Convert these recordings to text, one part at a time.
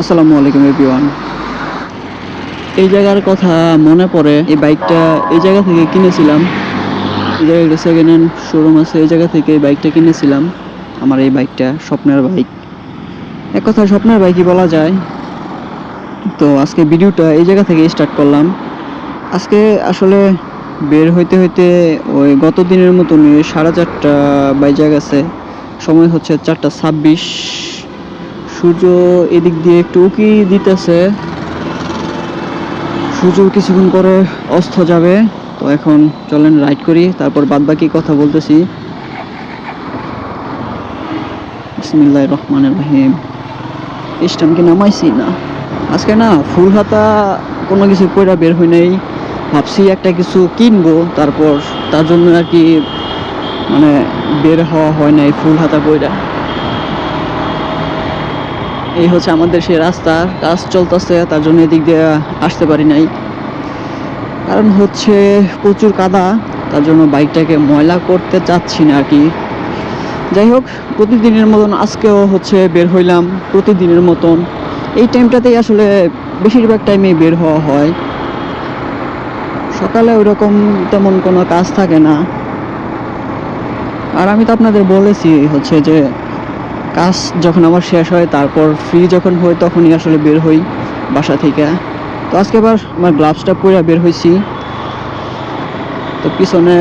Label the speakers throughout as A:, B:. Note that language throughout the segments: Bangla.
A: আসসালামু আলাইকুম, এভরিওয়ান। এই জায়গার কথা মনে পড়ে, এই বাইকটা এই জায়গা থেকে কিনেছিলাম। এই জায়গায় একটা সেকেন্ড হ্যান্ড শোরুম আছে, এই জায়গা থেকে এই বাইকটা কিনেছিলাম। আমার এই বাইকটা স্বপ্নের বাইক। এক কথা স্বপ্নের বাইকই বলা যায়। তো আজকে ভিডিওটা এই জায়গা থেকে স্টার্ট করলাম। আজকে আসলে বের হইতে হইতে ওই গত দিনের মতন সাড়ে চারটা বাইজা গেছে। সময় হচ্ছে চারটা ছাব্বিশ। সূর্য এদিক দিয়ে একটু উকি দিতেছে। সূর্য কিছুক্ষণ পরে অস্ত যাবে। তো এখন চলেন রাইড করি, তারপর বাদ বাকি কথা বলতেছি। বিসমিল্লাহ রহমান রহিম। স্টান কি নামাইছি না। আজকে না ফুল হাতা কোনো কিছু পয়রা বের হই নাই। ভাবছি একটা কিছু কিনবো, তারপর তার জন্য আর কি মানে বের হওয়া হয় নাই ফুল হাতা পয়রা এই হচ্ছে আমাদের সেই রাস্তা কাজ চলতেছে, তার জন্য এদিক দিয়ে আসতে পারি নাই। কারণ হচ্ছে প্রচুর কাদা, তার জন্য বাইকটাকে ময়লা করতে চাচ্ছি না আর কি। যাই হোক, প্রতিদিনের মতন আজকেও হচ্ছে বের হইলাম, প্রতিদিনের মতন। এই টাইমটাতেই আসলে বেশিরভাগ টাইমে বের হওয়া হয়। সকালে ওরকম তেমন কোনো কাজ থাকে না। আর আমি তো আপনাদের বলেছি হচ্ছে যে কাজ যখন আমার শেষ হয়, তারপর ফ্রি যখন হয় তখনই আসলে বের হই বাসা থেকে। তো আজকে আবার আমার গ্লাভসটা পরে বের হয়েছি তো পিছনে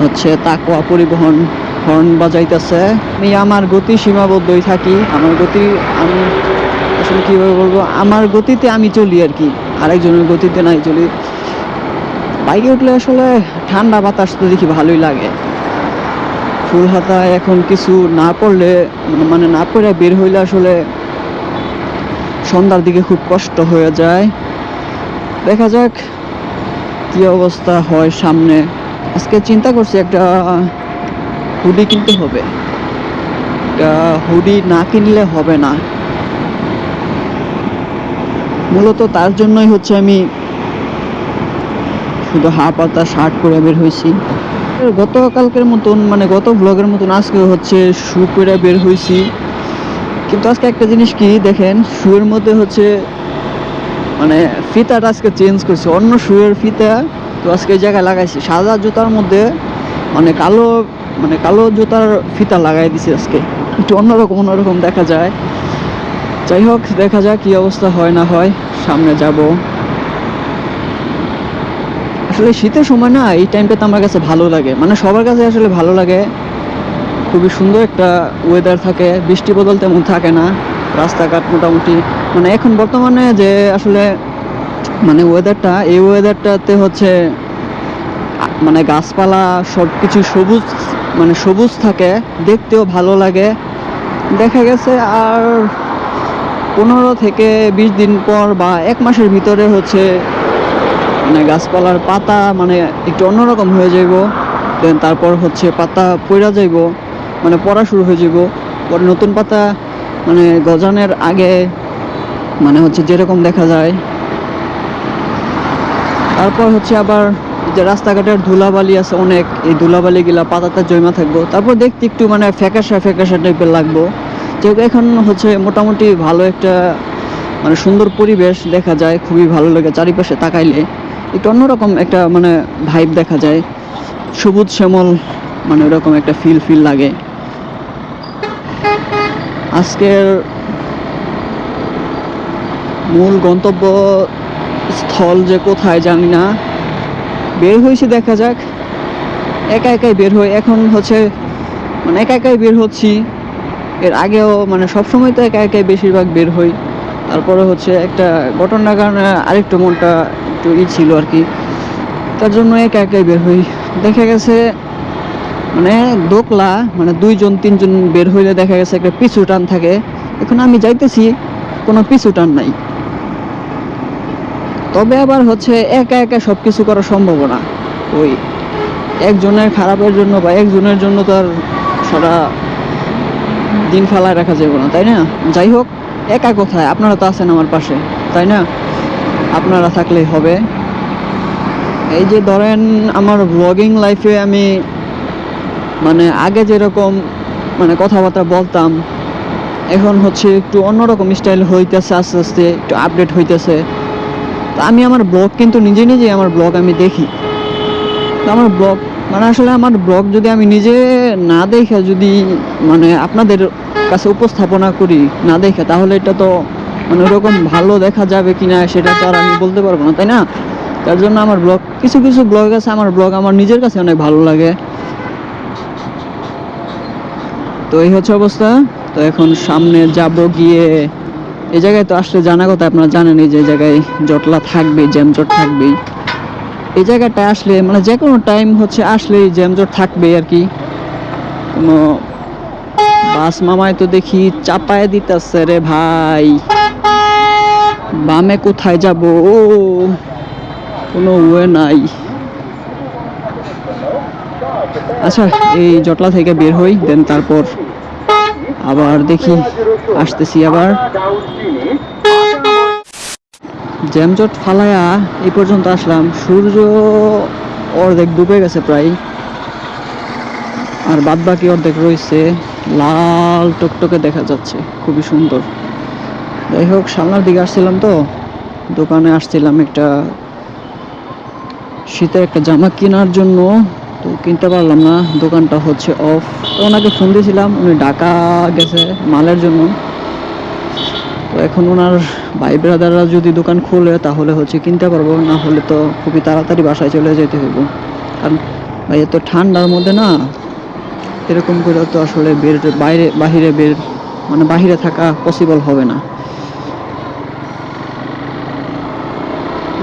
A: হচ্ছে তাকোয়া পরিবহন হর্ন বাজাইতেছে। আমি আমার গতি সীমাবদ্ধই থাকি। আমার গতি আমি আসলে কীভাবে বলব? আমার গতিতে আমি চলি আর কি। আরেকজনের গতিতে নাই চলি। বাইকে উঠলে আসলে ঠান্ডা বাতাস তো দেখি ভালোই লাগে। ফুল হাতা এখন কিছু না পড়লে মানে না পড়ে বের হইলে আসলে সন্ধ্যার দিকে খুব কষ্ট হয়ে যায়। দেখা যাক কি অবস্থা হয় সামনে। আজকে চিন্তা করছি একটা হুডি কিনতে হবে। একটা হুডি না কিনলে হবে না। মূলত তার জন্যই হচ্ছে আমি শুধু হাফ পাতা শার্ট পরে বের হয়েছি। গতকালকের মতন মানে গত ব্লগের মতন আজকে হচ্ছে শু পরে বের হয়েছি। কিন্তু আজকে একটা জিনিস কি দেখেন শুয়ের মধ্যে হচ্ছে মানে ফিতাটা আজকে চেঞ্জ করছে। অন্য শুয়ের ফিতা তো আজকে জায়গায় লাগাইছি। সাদা জুতার মধ্যে মানে কালো মানে কালো জুতার ফিতা লাগাই দিছি আজকে। একটু অন্যরকম অন্যরকম দেখা যায়। যাই হোক, দেখা যাক কি অবস্থা হয় না হয়। সামনে যাব। আসলে শীতের সময় না, এই টাইমটাতে আমার কাছে ভালো লাগে। মানে সবার কাছে আসলে ভালো লাগে। খুবই সুন্দর একটা ওয়েদার থাকে, বৃষ্টি বদল তেমন থাকে না। রাস্তাঘাট মোটামুটি মানে এখন বর্তমানে যে আসলে মানে ওয়েদারটা এই ওয়েদারটাতে হচ্ছে মানে গাছপালা সব কিছু সবুজ মানে সবুজ থাকে, দেখতেও ভালো লাগে। দেখা গেছে আর পনেরো থেকে বিশ দিন পর বা এক মাসের ভিতরে হচ্ছে মানে গাছপালার পাতা মানে একটু অন্যরকম হয়ে যাইব। দেন তারপর হচ্ছে পাতা পড়া যাইব। মানে পড়া শুরু হয়ে যাইব। পরে নতুন পাতা মানে গজানের আগে মানে হচ্ছে যেরকম দেখা যায়। তারপর হচ্ছে আবার যে রাস্তাঘাটের ধুলাবালি আছে অনেক, এই ধুলাবালিগুলা পাতাতে জমা থাকব। তারপর দেখতে একটু মানে ফ্যাকাশা ফ্যাকাশা টাইপের লাগবো। যেহেতু এখন হচ্ছে মোটামুটি ভালো একটা মানে সুন্দর পরিবেশ দেখা যায়, খুবই ভালো লাগে চারিপাশে তাকাইলে। একটু অন্যরকম একটা মানে ভাইব দেখা যায়। সবুজ শ্যামল মানে ওরকম একটা ফিল ফিল লাগে। আজকের মূল গন্তব্য স্থল যে কোথায় জানি না। বের হয়েছে দেখা যাক। একা একাই বের হই। এখন হচ্ছে মানে একা একাই বের হচ্ছি। এর আগেও মানে সবসময় তো একা একাই বেশিরভাগ বের হই। তারপরে হচ্ছে একটা ঘটনার কারণে আরেকটু মনটা ই ছিল আর কি। তার জন্য একা একাই বের হই। দেখা গেছে মানে দোকলা মানে দুইজন, তিনজন বের হইলে দেখা গেছে একটা পিছু টান থাকে। এখন আমি যাইতেছি, কোনো পিছু টান নাই। তবে আবার হচ্ছে একা একা সব কিছু করা সম্ভব না ওই একজনের খারাপের জন্য বা একজনের জন্য তো আর সারা দিন ফেলায় রাখা যাবে না, তাই না? যাই হোক, একা কোথায়? আপনারা তো আছেন আমার পাশে, তাই না? আপনারা থাকলেই হবে। এই যে ধরেন আমার ব্লগিং লাইফে আমি মানে আগে যেরকম মানে কথাবার্তা বলতাম, এখন হচ্ছে একটু অন্যরকম স্টাইল হইতেছে, আস্তে আস্তে একটু আপডেট হইতেছে। তো আমি আমার ব্লগ কিন্তু নিজে নিজে আমার ব্লগ আমি দেখি। তো আমার ব্লগ মানে আসলে আমার ব্লগ যদি আমি নিজে না দেখে যদি মানে আপনাদের কাছে উপস্থাপনা করি, না দেখে, তাহলে এটা তো মানে ওরকম ভালো দেখা যাবে কিনা সেটা তো আর আমি বলতে পারব না, তাই না? তার জন্য আমার ব্লগ কিছু কিছু ব্লগ আছে, আমার ব্লগ আমার নিজের কাছে অনেক ভালো লাগে। তো এই হচ্ছে অবস্থা। তো এখন সামনে যাব গিয়ে, এই জায়গায় তো আসলে জানা কথা, আপনারা জানেন এই যে জায়গায় জটলা থাকবে জ্যামজট থাকবেই। এই জায়গাটা আসলে মানে যে কোনো টাইম হচ্ছে আসলেই জ্যামজট থাকবে আর কি। কোনো বাস মামায় তো দেখি চাপায় দিতেছে রে ভাই। বামে কোথায় যাব? ও, কোনো ওয়ে নাই। আচ্ছা এই জটলা থেকে বের হই, দেন তারপর আবার দেখি, আসতেছি আবার। জ্যামজট ফালায়া এই পর্যন্ত আসলাম। সূর্য অর্ধেক ডুবে গেছে প্রায়। আর বাদ বাকি অর্ধেক রয়েছে। লাল টকটকে দেখা যাচ্ছে। খুবই সুন্দর। যাই হোক, সামনের দিকে আসছিলাম তো। দোকানে আসছিলাম একটা শীতের একটা জামা কেনার জন্য। তো কিনতে পারলাম না, দোকানটা হচ্ছে অফ তো ওনাকে ফোন দিয়েছিলাম, উনি ঢাকা গেছে মালের জন্য। তো এখন ওনার ভাই ব্রাদাররা যদি দোকান খোলে, তাহলে হচ্ছে কিনতে পারব। না হলে তো খুবই তাড়াতাড়ি বাসায় চলে যেতে হইব। কারণ ভাই, এত ঠান্ডার মধ্যে না, এরকম করে তো আসলে বের বাইরে, বাহিরে বের মানে বাহিরে থাকা পসিবল হবে না।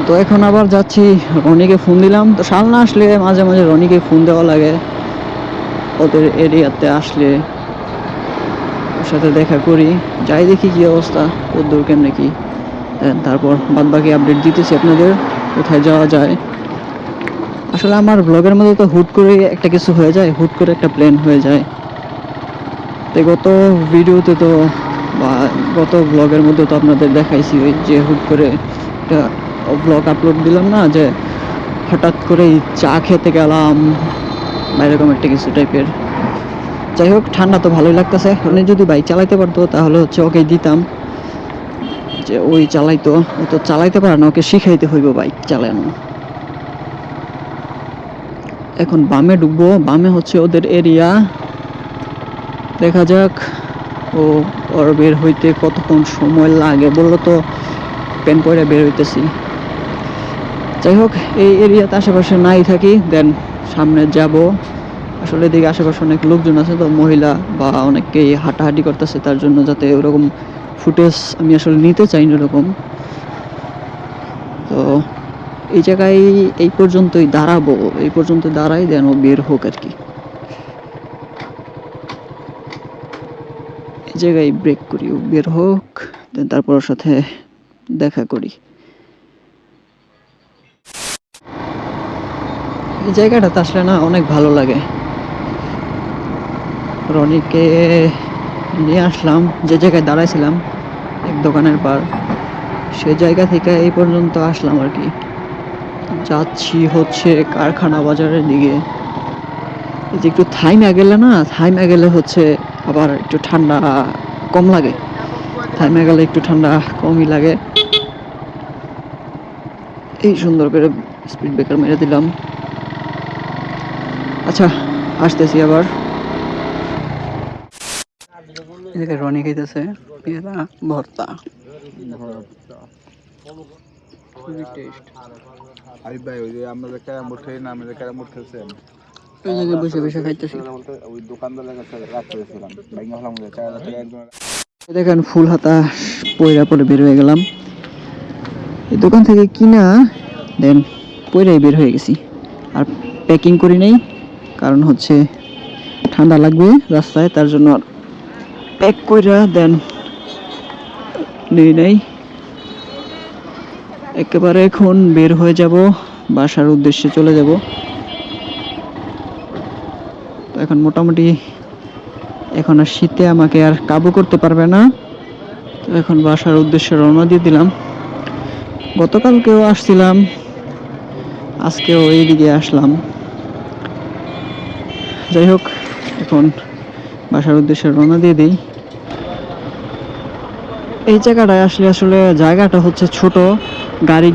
A: তো এখন আবার যাচ্ছি, রনিকে ফোন দিলাম। তো সামনে আসলে মাঝে মাঝে রনিকে ফোন দেওয়া লাগে। ওদের এরিয়াতে আসলে ওর সাথে দেখা করি, যাই দেখি কি অবস্থা কদ্দূর কেমনে কি। Then তারপর বাদ বাকি আপডেট দিতেছি আপনাদের, কোথায় যাওয়া যায়। আসলে আমার ব্লগের মধ্যে তো হুট করে একটা কিছু হয়ে যায়, হুট করে একটা প্ল্যান হয়ে যায়। তো গত ভিডিওতে তো বা গত ব্লগের মধ্যে তো আপনাদের দেখাইছি, ওই যে হুট করে একটা ব্লগ আপলোড দিলাম না, যে হঠাৎ করেই চা খেতে গেলাম বা এরকম একটা কিছু টাইপের যাই হোক, ঠান্ডা তো ভালোই লাগতেছে। উনি যদি বাইক চালাইতে পারতো, তাহলে হচ্ছে ওকে দিতাম। যে ওই চালাইতো, ও তো চালাইতে পারে না, ওকে শিখাইতে হইব বাইক চালানো। এখন বামে ডুববো বামে হচ্ছে ওদের এরিয়া দেখা যাক ও ওর বের হইতে কতক্ষণ সময় লাগে, বলল তো পেন পরে বের হইতেছি। যাই হোক, এই এরিয়াতে আশেপাশে নাই থাকি দেন সামনে যাব। আসলে এদিকে আশেপাশে অনেক লোকজন আছে, তো মহিলা বা অনেকেই হাঁটাহাঁটি করতেছে, তার জন্য যাতে ওরকম ফুটেজ আমি আসলে নিতে চাই না ওরকম। তো এই জায়গায় এই পর্যন্তই দাঁড়াবো, এই পর্যন্ত দাঁড়াই দেন ও বের হোক আর কি। এই জায়গায় ব্রেক করি, ও বের হোক দেন তারপর ওর সাথে দেখা করি। এই জায়গাটাতে আসলে না অনেক ভালো লাগে। রনিকে নিয়ে আসলাম, যে জায়গায় দাঁড়াইছিলাম, এক দোকানের পার। সে জায়গা থেকে এই পর্যন্ত আসলাম আর কি। যাচ্ছি হচ্ছে কারখানা বাজারের দিকে। যে একটু থাইমা গেলে না, থাইমা গেলে হচ্ছে আবার একটু ঠান্ডা কম লাগে। থাইমা গেলে একটু ঠান্ডা কমই লাগে। এই সুন্দর করে স্পিড ব্রেকার মেরে দিলাম। আচ্ছা আসতেছি আবার। এদিকে রনি খাইতেছে পেয়ারা ভর্তা। খুবই টেস্ট
B: আরিফ ভাই ওই যে আমরা যে ক্যারাম বোর্ড খেলি না আমরা যে ক্যারাম বোর্ড খেলছেন?
A: ওই জায়গায় বসে বসে খাইতেছি।
B: ওই দোকানদারের কাছে রাখতে গেছিলাম ব্যাঙ্গা হলাম যে চার হাজার টাকা একজন
A: দেখেন ফুল হাতা পয়রা পরে বের হয়ে গেলাম। এই দোকান থেকে কিনা দেন পয়রাই বের হয়ে গেছি। আর প্যাকিং করি নাই। কারণ হচ্ছে ঠান্ডা লাগবে রাস্তায়, তার জন্য প্যাক কইরা দেন। নেই নাই। একেবারে এখন বের হয়ে যাব, বাসার উদ্দেশ্যে চলে যাব। তো এখন মোটামুটি এখন আর শীতে আমাকে আর কাবু করতে পারবে না। তো এখন বাসার উদ্দেশ্যে রওনা দিয়ে দিলাম। গতকালকেও আসছিলাম, আজকেও এইদিকে আসলাম। যাই হোক, এখন বাসার উদ্দেশ্যে রওনা দিয়ে দিই। এই জায়গাটায় আসলে আসলে জায়গাটা হচ্ছে ছোট, গাড়ি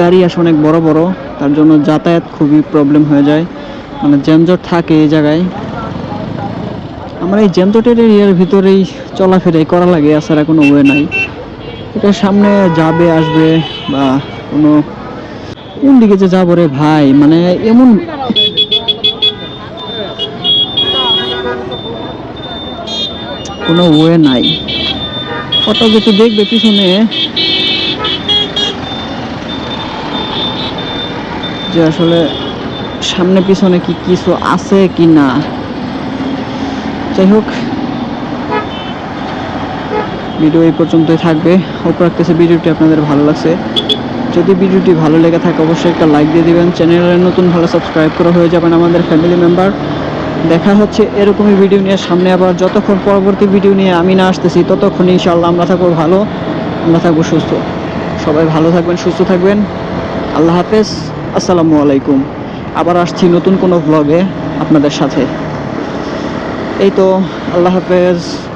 A: গাড়ি আসে অনেক বড় বড়, তার জন্য যাতায়াত খুবই প্রবলেম হয়ে যায়। মানে জ্যামজট থাকে এই জায়গায়। আমরা এই জ্যামজটের এরিয়ার ভিতরেই চলাফেরাই করা লাগে আসার কোনো ওয়ে নাই। এটা সামনে যাবে, আসবে, বা কোনো কোন দিকে যে যাব রে ভাই মানে এমন কোনো ওয়ে নাই। অটো যেটি দেখবে পিছনে। যে আসলে সামনে পিছনে কি কিছু আছে কি না। যাই হোক, ভিডিও এই পর্যন্তই থাকবে। হোপ রাখতেছে ভিডিওটি আপনাদের ভালো লাগছে। যদি ভিডিওটি ভালো লেগে থাকে, অবশ্যই একটা লাইক দিয়ে দিবেন। চ্যানেলে নতুন ভালো সাবস্ক্রাইব করা হয়ে যাবেন আমাদের ফ্যামিলি মেম্বার দেখা হচ্ছে, এরকমই ভিডিও নিয়ে সামনে আবার যতক্ষণ পরবর্তী ভিডিও নিয়ে আমি না আসতেছি ততক্ষণ ইনশাআল্লাহ আমরা থাকব ভালো, আমরা থাকব সুস্থ। সবাই ভালো থাকবেন, সুস্থ থাকবেন। আল্লাহ হাফেজ, আসসালামু আলাইকুম। আবার আসছি নতুন কোনো ভ্লগে আপনাদের সাথে। এই তো, আল্লাহ হাফেজ।